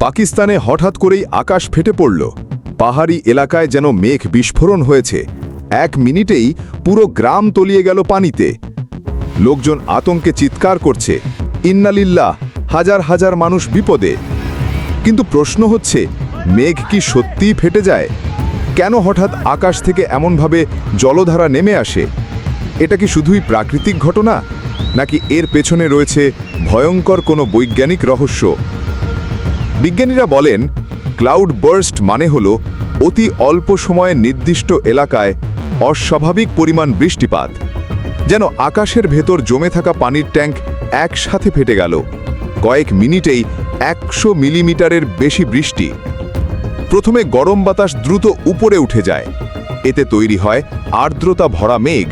পাকিস্তানে হঠাৎ করেই আকাশ ফেটে পড়ল। পাহাড়ি এলাকায় যেন মেঘ বিস্ফোরণ হয়েছে। এক মিনিটেই পুরো গ্রাম তলিয়ে গেল পানিতে। লোকজন আতঙ্কে চিৎকার করছে। ইন্নালিল্লাহ, হাজার হাজার মানুষ বিপদে। কিন্তু প্রশ্ন হচ্ছে, মেঘ কি সত্যিই ফেটে যায়? কেন হঠাৎ আকাশ থেকে এমনভাবে জলধারা নেমে আসে? এটা কি শুধুই প্রাকৃতিক ঘটনা? নাকি এর পেছনে রয়েছে ভয়ঙ্কর কোনো বৈজ্ঞানিক রহস্য? বিজ্ঞানীরা বলেন, ক্লাউড বার্স্ট মানে হল অতি অল্প সময়ে নির্দিষ্ট এলাকায় অস্বাভাবিক পরিমাণ বৃষ্টিপাত, যেন আকাশের ভেতর জমে থাকা পানির ট্যাঙ্ক একসাথে ফেটে গেল। কয়েক মিনিটেই একশো মিলিমিটারের বেশি বৃষ্টি। প্রথমে গরম বাতাস দ্রুত উপরে উঠে যায়। এতে তৈরি হয় আর্দ্রতা ভরা মেঘ।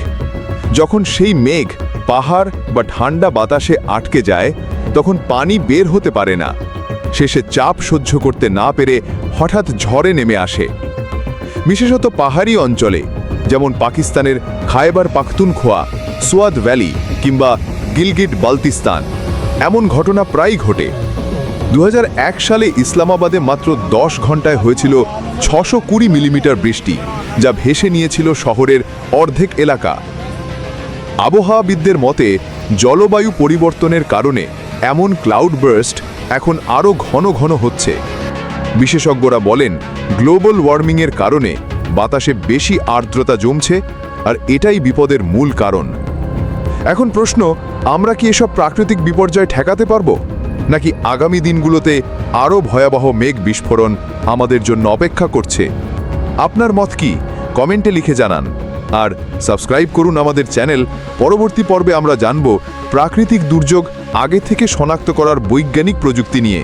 যখন সেই মেঘ পাহাড় বা ঠান্ডা বাতাসে আটকে যায়, তখন পানি বের হতে পারে না। শেষে চাপ সহ্য করতে না পেরে হঠাৎ ঝড়ে নেমে আসে। বিশেষত পাহাড়ি অঞ্চলে, যেমন পাকিস্তানের খায়বার পাখতুনখোয়া, সোয়াদ ভ্যালি কিংবা গিলগিট বালতিস্তান, এমন ঘটনা প্রায়ই ঘটে। দু হাজার এক সালে ইসলামাবাদে মাত্র দশ ঘন্টায় হয়েছিল ছশো কুড়ি মিলিমিটার বৃষ্টি, যা ভেসে নিয়েছিল শহরের অর্ধেক এলাকা। আবহাওয়াবিদদের মতে, জলবায়ু পরিবর্তনের কারণে এমন ক্লাউড বার্স্ট এখন আরও ঘন ঘন হচ্ছে। বিশেষজ্ঞরা বলেন, গ্লোবাল ওয়ার্মিংয়ের কারণে বাতাসে বেশি আর্দ্রতা জমছে, আর এটাই বিপদের মূল কারণ। এখন প্রশ্ন, আমরা কি এসব প্রাকৃতিক বিপর্যয় ঠেকাতে পারব? নাকি আগামী দিনগুলোতে আরও ভয়াবহ মেঘ বিস্ফোরণ আমাদের জন্য অপেক্ষা করছে? আপনার মত কি? কমেন্টে লিখে জানান। আর সাবস্ক্রাইব করুন আমাদের চ্যানেল। পরবর্তী পর্বে আমরা জানব প্রাকৃতিক দুর্যোগ আগে থেকে শনাক্ত করার বৈজ্ঞানিক প্রযুক্তি নিয়ে।